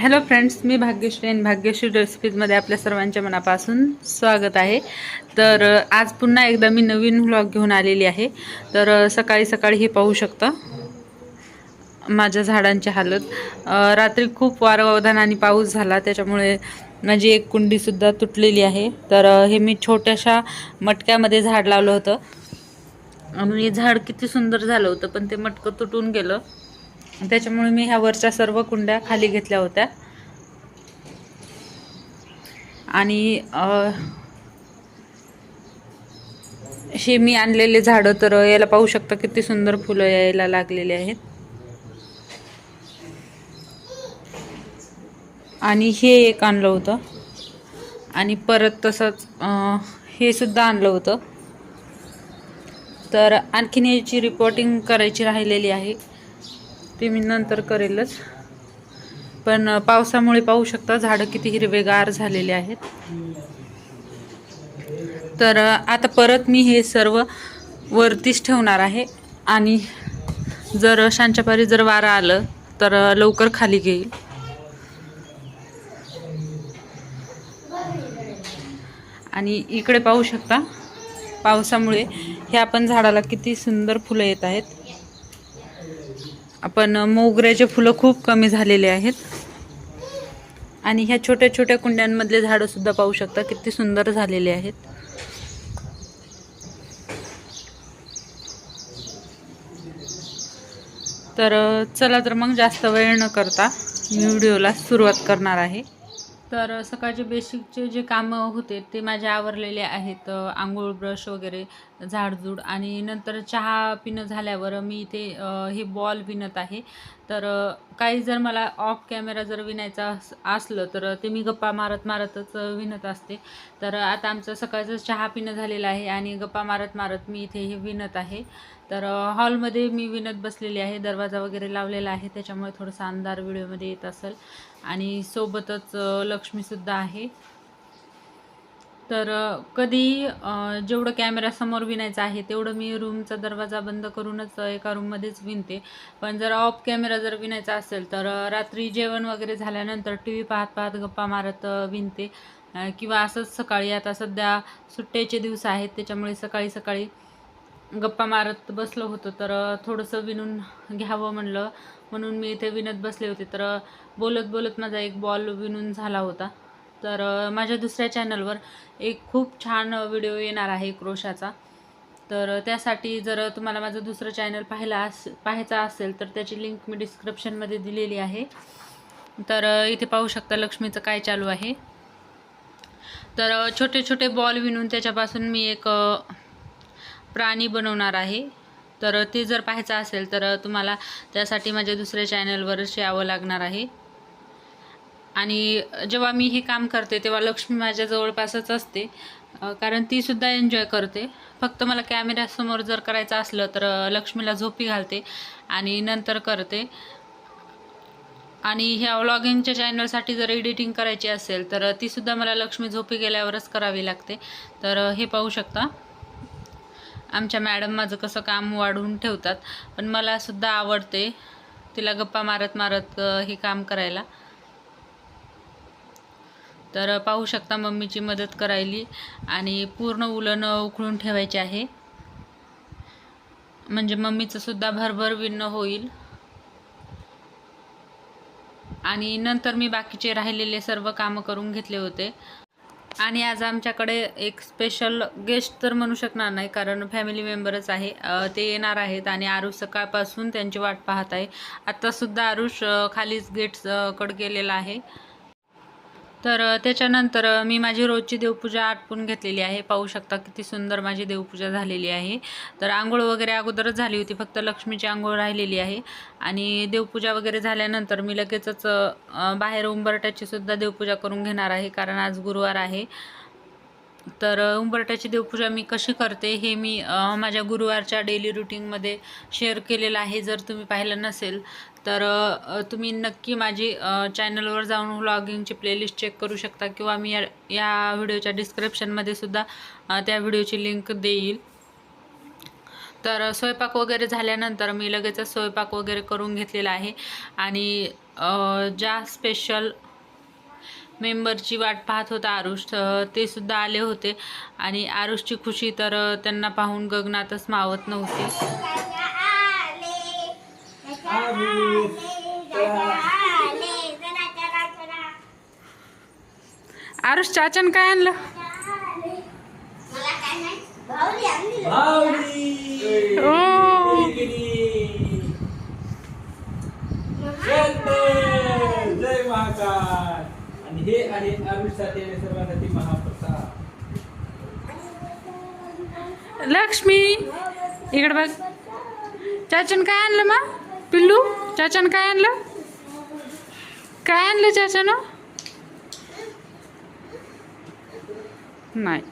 Hello friends मी भाग्यश्री आणि भाग्यश्री रेसिपीजमध्ये आपल्या सर्वांच्या मनापासून स्वागत आहे. तर आज पुन्हा एकदा मी नवीन व्लॉग घेऊन आलेली आहे. तर सकाळी सकाळी हे पाहू शकता माझ्या झाडांची हालत. रात्री खूप वारवधान आणि पाऊस झाला त्याच्यामुळे माझी एक कुंडीसुद्धा तुटलेली आहे. तर हे मी छोट्याशा मटक्यामध्ये झाड लावलं होतं. आणि हे झाड किती सुंदर झालं होतं पण ते मटकं तुटून गेलं. त्याच्यामुळे मी ह्या वरच्या सर्व कुंड्या खाली घेतल्या होत्या. आणि हे मी आणलेले झाडं तर याला पाहू शकता किती सुंदर फुलं यायला लागलेले आहेत. आणि हे एक आणलं होतं. आणि परत तसंच हे सुद्धा आणलं होतं. तर आणखीन याची रिपोर्टिंग करायची राहिलेली आहे. ते मी नंतर करेलच. पण पावसामुळे पाहू शकता झाडं किती हिरवेगार झालेले आहेत. तर आता परत मी हे सर्व वरतीच ठेवणार आहे. आणि जर शांच्यापारी जर वारं आलं तर लवकर खाली घेईल. आणि इकडे पाहू शकता पावसामुळे ह्या पण झाडाला किती सुंदर फुलं येत आहेत. आपण मोगऱ्याचे फुलं खूप कमी झालेले आहेत. आणि ह्या छोट्या छोट्या कुंड्यांमधले झाडंसुद्धा पाहू शकता किती सुंदर झालेले आहेत. तर चला तर मग जास्त वेळ न करता मी व्हिडिओला सुरुवात करणार आहे. तर सकाळचे बेसिकचे जे कामं होते ते माझे आवरलेले आहेत. आंघोळ ब्रश वगैरे झाडझूड आणि नंतर चहा पिणं झाल्यावर मी इथे हे बॉल विणत आहे. तर काही जर मला ऑफ कॅमेरा जर विणायचा असलं तर ते मी गप्पा मारत मारतच विणत असते. तर आता आमचं सकाळचं चहा पिणं झालेलं आहे आणि गप्पा मारत मारत मी इथे हे विणत आहे. तर हॉलमध्ये मी विणत बसलेली आहे दरवाजा वगैरे लावलेला आहे त्याच्यामुळे थोडंसं अंधार व्हिडिओमध्ये येत असेल. आणि सोबतच लक्ष्मीसुद्धा आहे. तर कधी जेवढं कॅमेऱ्यासमोर विणायचं आहे तेवढं मी रूमचा दरवाजा बंद करूनच एका रूममध्येच विणते. पण जर ऑफ कॅमेरा जर विणायचा असेल तर रात्री जेवण वगैरे झाल्यानंतर टी व्ही पाहत पाहत गप्पा मारत विणते. किंवा असंच सकाळी आता सध्या सुट्ट्याचे दिवस आहेत त्याच्यामुळे सकाळी सकाळी गप्पा मारत बसलो होतं. तर थोडंसं विणून घ्यावं म्हणलं. म्हणून मी इथे विणत बसले होते. तर बोलत बोलत माझा एक बॉल विणून झाला होता. तर माझ्या दुसऱ्या चॅनलवर एक खूप छान व्हिडिओ येणार आहे क्रोशाचा. तर त्यासाठी जर तुम्हाला माझं दुसरं चॅनल पाहायला अस पाहायचा असेल तर त्याची लिंक मी डिस्क्रिप्शनमध्ये दिलेली आहे. तर इथे पाहू शकता लक्ष्मीचं काय चालू आहे. तर छोटे छोटे बॉल विणून त्याच्यापासून मी एक प्राणी बनवणार आहे. तर ते जर पाहायचं असेल तर तुम्हाला त्यासाठी माझ्या दुसऱ्या चॅनलवरच यावं लागणार आहे. आणि जेव्हा मी हे काम करते तेव्हा लक्ष्मी माझ्या जवळपासच असते. कारण ती सुद्धा एन्जॉय करते. फक्त मला कॅमेऱ्यासमोर जर करायचं असलं तर लक्ष्मीला झोपी घालते आणि नंतर करते. आणि ह्या व्लॉगिंगच्या चॅनलसाठी जर एडिटिंग करायची असेल तर ती सुद्धा मला लक्ष्मी झोपी गेल्यावरच करावी लागते. तर हे पाहू शकता. आमच्या मॅडम माझं कसं काम वाढवून ठेवतात. पण मला सुद्धा आवडते तिला गप्पा मारत मारत हे काम करायला. तर पाहू शकता मम्मीची मदत करायली आणि पूर्ण उलन उकळून ठेवायचे आहे. म्हणजे मम्मीचं सुद्धा भरभर विणणं होईल. आणि नंतर मी बाकीचे राहिलेले सर्व कामं करून घेतले होते. आणि आज आमच्याकडे एक स्पेशल गेस्ट तर म्हणू शकणार नाही कारण फॅमिली मेंबरच आहे. ते येणार आहेत आणि आरुष सकाळपासून त्यांची वाट पाहत आहे. आत्तासुद्धा आरुष खालीच गेट्सकडे गेलेला आहे. तर त्याच्यानंतर मी माझी रोजची देवपूजा आटपून घेतलेली आहे. पाहू शकता किती सुंदर माझी देवपूजा झालेली आहे. तर आंघोळ वगैरे अगोदरच झाली होती. फक्त लक्ष्मीची आंघोळ राहिलेली आहे. आणि देवपूजा वगैरे झाल्यानंतर मी लगेचच बाहेर उंबरट्याची सुद्धा देवपूजा करून घेणार आहे. कारण आज गुरुवार आहे. तर उंबरट्याची देवपूजा मी कशी करते हे मी माझ्या गुरुवारच्या डेली रुटीनमध्ये शेअर केलेलं आहे जर तुम्ही पाहिलं नसेल. तर तुम्ही नक्की माझी चॅनलवर जाऊन व्लॉगिंगची प्लेलिस्ट चेक करू शकता किंवा मी या या व्हिडिओच्या डिस्क्रिप्शनमध्ये सुद्धा त्या व्हिडिओची लिंक देईल. तर स्वयंपाक वगैरे झाल्यानंतर मी लगेचच स्वयंपाक वगैरे करून घेतलेला आहे. आणि ज्या स्पेशल मेंबरची वाट पाहत होता आरुष ते सुद्धा आले होते. आणि आरुषची खुशी तर त्यांना पाहून गगनातच मावत नव्हती. आरुष चाचन काय आणलं ओ जय महाकाल आणि हे आहे आयुष्यासाठी आणि सर्वांसाठी महाप्रसाद लक्ष्मी. इकडे बघ. चाचन काय आणलं मग? पिल्लू चाचन काय आणलं? काय आणलं चाचन नाही.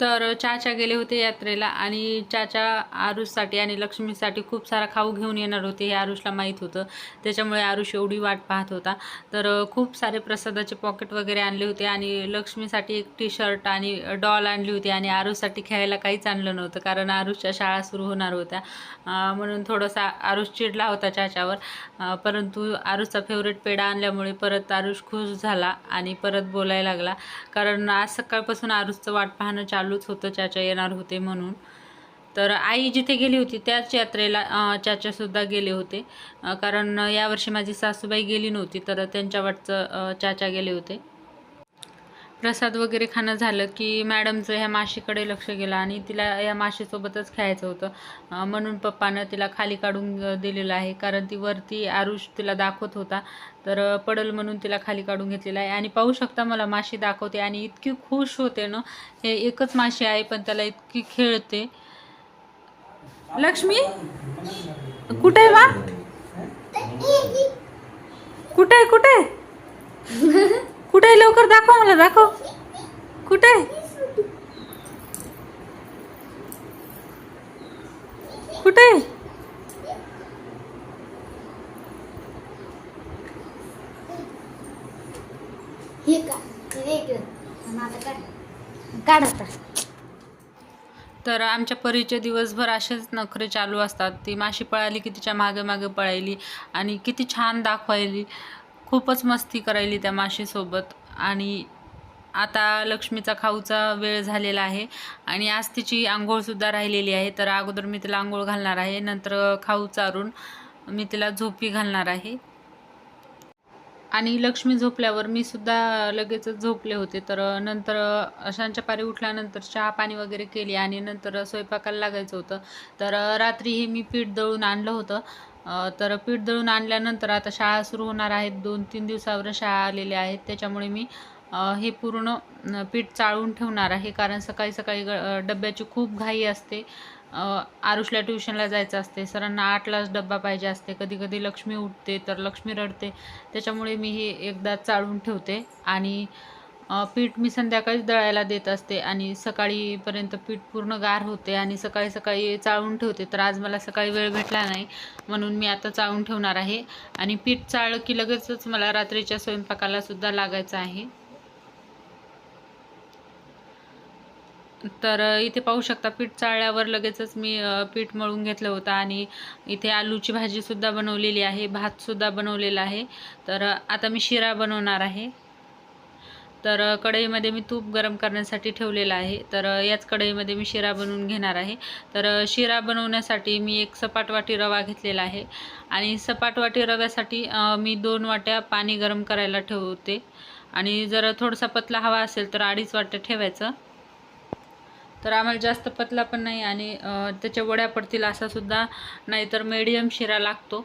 तर चाचा गेले होते यात्रेला आणि चाचा आरुषसाठी आणि लक्ष्मीसाठी खूप सारा खाऊ घेऊन येणार होते हे आरुषला माहीत होतं. त्याच्यामुळे आरुष एवढी वाट पाहत होता. तर खूप सारे प्रसादाचे पॉकेट वगैरे आणले होते आणि लक्ष्मीसाठी एक टी शर्ट आणि डॉल आणली होती आणि आरुषसाठी खेळायला काहीच आणलं नव्हतं कारण आरुषच्या शाळा सुरू होणार होत्या. म्हणून थोडासा आरुष चिडला होता चाच्यावर. परंतु आरुषचा फेवरेट पेढा आणल्यामुळे परत आरुष खुश झाला आणि परत बोलायला लागला. कारण आज सकाळपासून आरुषचं वाट पाहणं चालू चालूच होतं चाचा येणार होते म्हणून. तर आई जिथे गेली होती त्याच यात्रेला चाचासुद्धा गेले होते. कारण यावर्षी माझी सासूबाई गेली नव्हती तर त्यांच्या वाटचं चाचा गेले होते. प्रसाद वगैरे खाणं झालं की मॅडमचं ह्या माशीकडे लक्ष गेलं आणि तिला या माशीसोबतच खेळायचं होतं. म्हणून पप्पानं तिला खाली काढून दिलेलं आहे. कारण ती वरती आरुष तिला दाखवत होता. तर पडल म्हणून तिला खाली काढून घेतलेलं आहे. आणि पाहू शकता मला माशी दाखवते आणि इतकी खुश होते ना. हे एकच माशी आहे पण त्याला इतकी खेळते. लक्ष्मी? कुठे आहे कुठे आहे कुठे आहे? कुठे आहे लवकर दाखव मला दाखव कुठे आहे? कुठे आहे? हे. काढ आता तर आमच्या परीचे दिवसभर असेच नखरे चालू असतात ती माशी पळाली की तिच्यामागे मागे पळायली आणि किती छान दाखवायली खूपच मस्ती करायली त्या माशीसोबत. आणि आता लक्ष्मीचा खाऊचा वेळ झालेला आहे. आणि आज तिची आंघोळसुद्धा राहिलेली आहे. तर अगोदर मी तिला आंघोळ घालणार आहे. नंतर खाऊ चारून मी तिला झोपी घालणार आहे. आणि लक्ष्मी झोपल्यावर मी सुद्धा लगेचच झोपले होते. तर नंतर अशांच्या पारी उठल्यानंतर चहा पाणी वगैरे केली आणि नंतर स्वयंपाकाला लागायचं होतं. तर रात्री हे मी पीठ दळून आणलं होतं. तर पीठ दळून आणल्यानंतर आता शाळा सुरू होणार आहेत. दोन तीन दिवसावर शाळा आलेल्या आहेत. त्याच्यामुळे मी हे पूर्ण पीठ चाळून ठेवणार आहे. कारण सकाळी सकाळी ग- डब्याची खूप घाई असते. आरुषला ट्युशनला जायचं असते. सरांना आठलाच डब्बा पाहिजे असते. कधी कधी लक्ष्मी उठते तर लक्ष्मी रडते. त्याच्यामुळे मी हे एकदा चाळून ठेवते. आणि पीठ मी संध्याकाळी दळायला देत असते आणि सकाळीपर्यंत पीठ पूर्ण गार होते आणि सकाळी सकाळी चाळून ठेवते. तर आज मला सकाळी वेळ भेटला नाही म्हणून मी आता चाळून ठेवणार आहे. आणि पीठ चाळलं की लगेचच मला रात्रीच्या स्वयंपाकाला सुद्धा लागायचं आहे. तर इथे पाहू शकता पीठ चाळल्यावर लगेचच मी पीठ मळून घेतलं होतं आणि इथे आलूची भाजीसुद्धा बनवलेली आहे भातसुद्धा बनवलेला आहे. तर आता मी शिरा बनवणार आहे. तर कढईमध्ये मी तूप गरम करण्यासाठी ठेवलेलं आहे. तर याच कढईमध्ये मी शिरा बनवून घेणार आहे. तर शिरा बनवण्यासाठी मी एक सपाट वाटी रवा घेतलेला आहे. आणि सपाट वाटी रव्यासाठी मी दोन वाट्या पाणी गरम करायला ठेवते. आणि जर थोडासा पतला हवा असेल तर अडीच वाट्या ठेवायचं. तर आम्हाला जास्त पतला पण नाही आणि त्याच्या वड्या पडतील असासुद्धा नाही तर मिडियम शिरा लागतो.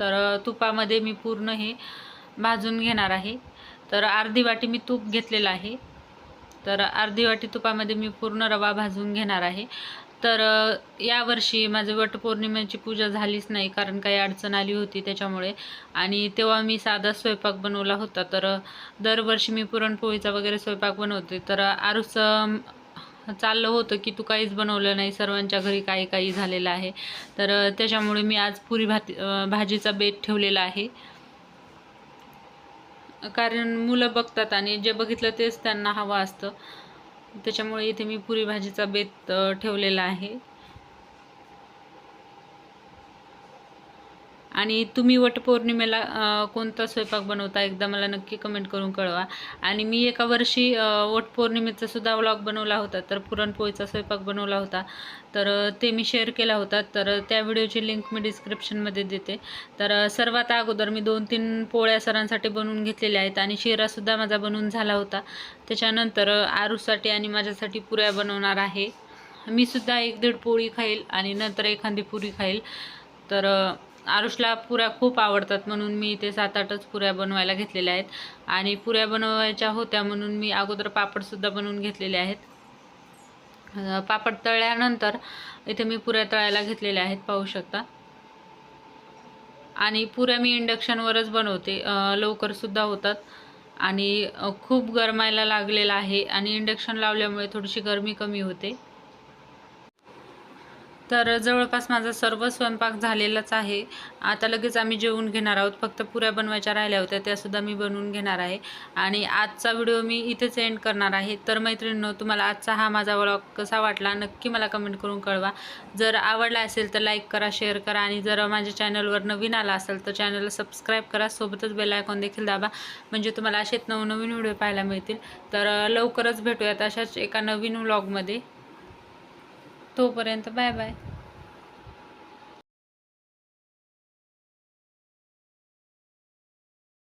तर तुपामध्ये मी पूर्ण हे भाजून घेणार आहे. तर अर्धी वाटी मी तूप घेतलेलं आहे. तर अर्धी वाटी तुपामध्ये मी पूर्ण रवा भाजून घेणार आहे. तर यावर्षी माझं वटपौर्णिमेची पूजा झालीच नाही कारण काही अडचण आली होती त्याच्यामुळे. आणि तेव्हा मी साधा स्वयंपाक बनवला होता. तर दरवर्षी मी पुरणपोळीचा वगैरे स्वयंपाक बनवते. तर आरुसं चाललं होतं की तू काहीच बनवलं नाही. सर्वांच्या घरी काही काही झालेलं आहे. तर त्याच्यामुळे मी आज पुरी भाती भाजीचा बेत ठेवलेला आहे. कारण मुलं बघतात आणि जे बघितलं तेच त्यांना हवं असतं. त्याच्यामुळे इथे मी पुरी भाजीचा बेत ठेवलेला आहे. आणि तुम्ही वटपौर्णिमेला कोणता स्वयंपाक बनवता एकदा मला नक्की कमेंट करून कळवा. आणि मी एका वर्षी वटपौर्णिमेचा सुद्धा व्लॉग बनवला होता तर पुरणपोळीचा स्वयंपाक बनवला होता. तर ते मी शेअर केला होता तर त्या व्हिडिओची लिंक मी डिस्क्रिप्शनमध्ये देते. तर सर्वात अगोदर मी दोन तीन पोळ्या सरांसाठी बनवून घेतलेल्या आहेत आणि शिरासुद्धा माझा बनवून झाला होता. त्याच्यानंतर आरूसाठी आणि माझ्यासाठी पुऱ्या बनवणार आहे. मी सुद्धा एक दीड पोळी खाईल आणि नंतर एखादी पुरी खाईल. तर आरुषला पुऱ्या खूप आवडतात म्हणून मी इथे सात आठच पुऱ्या बनवायला घेतलेल्या आहेत. आणि पुऱ्या बनवायच्या होत्या म्हणून मी अगोदर पापडसुद्धा बनवून घेतलेले आहेत. पापड तळल्यानंतर इथे मी पुऱ्या तळायला घेतलेल्या आहेत पाहू शकता. आणि पुऱ्या मी इंडक्शनवरच बनवते. लवकरसुद्धा होतात. आणि खूप गरमायला लागलेलं आहे. आणि इंडक्शन लावल्यामुळे थोडीशी गरमी कमी होते. तर जवळपास माझा सर्व स्वयंपाक झालेलाच आहे. आता लगेच आम्ही जेवून घेणार आहोत. फक्त पुऱ्या बनवायच्या राहिल्या होत्या त्यासुद्धा मी बनवून घेणार आहे. आणि आजचा व्हिडिओ मी इथेच एंड करणार आहे. तर मैत्रिणींनो तुम्हाला आजचा हा माझा व्लॉग कसा वाटला नक्की मला कमेंट करून कळवा. जर आवडला असेल तर लाईक करा शेअर करा आणि जर माझ्या चॅनलवर नवीन आला असेल तर चॅनलला सबस्क्राईब करा. सोबतच बेल आयकॉन देखील दाबा. म्हणजे तुम्हाला असेच नवनवीन व्हिडिओ पाहायला मिळतील. तर लवकरच भेटूयात अशाच एका नवीन व्लॉगमध्ये तोपर्यंत बाय बाय.